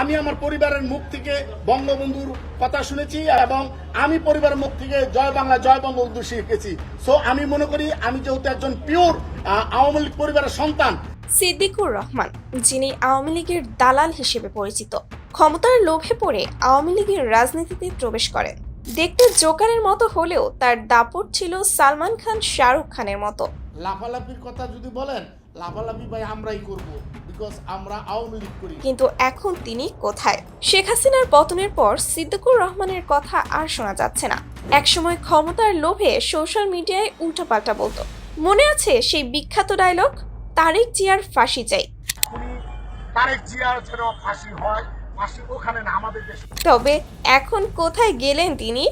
আমি আমার পরিবারের মুখ থেকে বঙ্গবন্ধুর কথা শুনেছি এবং আমি পরিবারের মুখ থেকে জয় বাংলা জয় বঙ্গবন্ধু শিখেছি। সো আমি মনে করি আমি যেহেতু একজন পিওর আওয়ামী লীগ পরিবারের সন্তান। সিদ্দিকুর রহমান যিনি আওয়ামী লীগের দালাল হিসেবে পরিচিত ক্ষমতার লোভে পড়ে আওয়ামী লীগের রাজনীতিতে প্রবেশ করেন। দেখতে জোকারের মতো হলেও তার দাপট ছিল সালমান খান শাহরুখ খানের মতো। লাফালাফির কথা যদি বলেন লাফালাফি ভাই আমরাই করব। বিকজ আমরা আওয়ামী লীগ করি। কিন্তু এখন তিনি কোথায়? শেখ হাসিনার পতনের পর সিদ্দিকুর রহমানের কথা আর শোনা যাচ্ছে না। একসময় ক্ষমতার লোভে সোশ্যাল মিডিয়ায় উল্টাপাল্টা বলতো। মনে আছে সেই বিখ্যাত ডায়লগ তারেক জিয়ার ফাঁসি চাই। তারেক জিয়ার যেন ফাঁসি হয় ফাঁসি ওখানে না আমাদের দেশে। তবে এখন কোথায় গেলেন তিনি?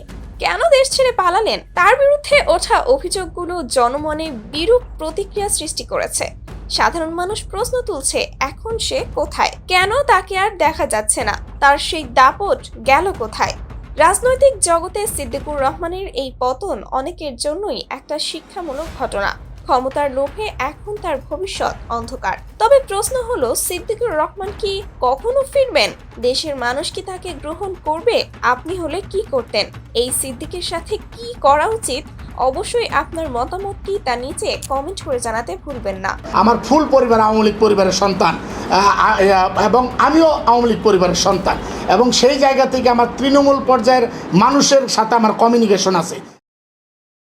কেন দেশ ছেড়ে পালালেন? তার বিরুদ্ধে ওঠা অভিযোগগুলো জনমনে বিরূপ প্রতিক্রিয়া সৃষ্টি করেছে। সাধারণ মানুষ প্রশ্ন তুলছে, এখন সে কোথায়? কেন তাকে আর দেখা যাচ্ছে না? তার সেই দাপট গেল কোথায়? রাজনৈতিক জগতে সিদ্দিকুর রহমানের এই পতন অনেকের জন্যই একটা শিক্ষামূলক ঘটনা। ক্ষমতার লোভে এখন তার ভবিষ্যৎ অন্ধকার। তবে প্রশ্ন হলো, সিদ্দিকুর রহমান কি কখনো ফিরবেন? দেশের মানুষ কি তাকে গ্রহণ করবে? আপনি হলে কি করতেন? এই সিদ্দিকের সাথে কি করা উচিত? অবশ্যই আপনার মতামত কি তা নিচে কমেন্ট করে জানাতে ভুলবেন না। আমার ফুল পরিবার আওয়ামী লীগ পরিবারের সন্তান। এবং আমিও আওয়ামী লীগ পরিবারের সন্তান। এবং সেই জায়গা থেকে আমার তৃণমূল পর্যায়ের মানুষের সাথে আমার কমিউনিকেশন আছে।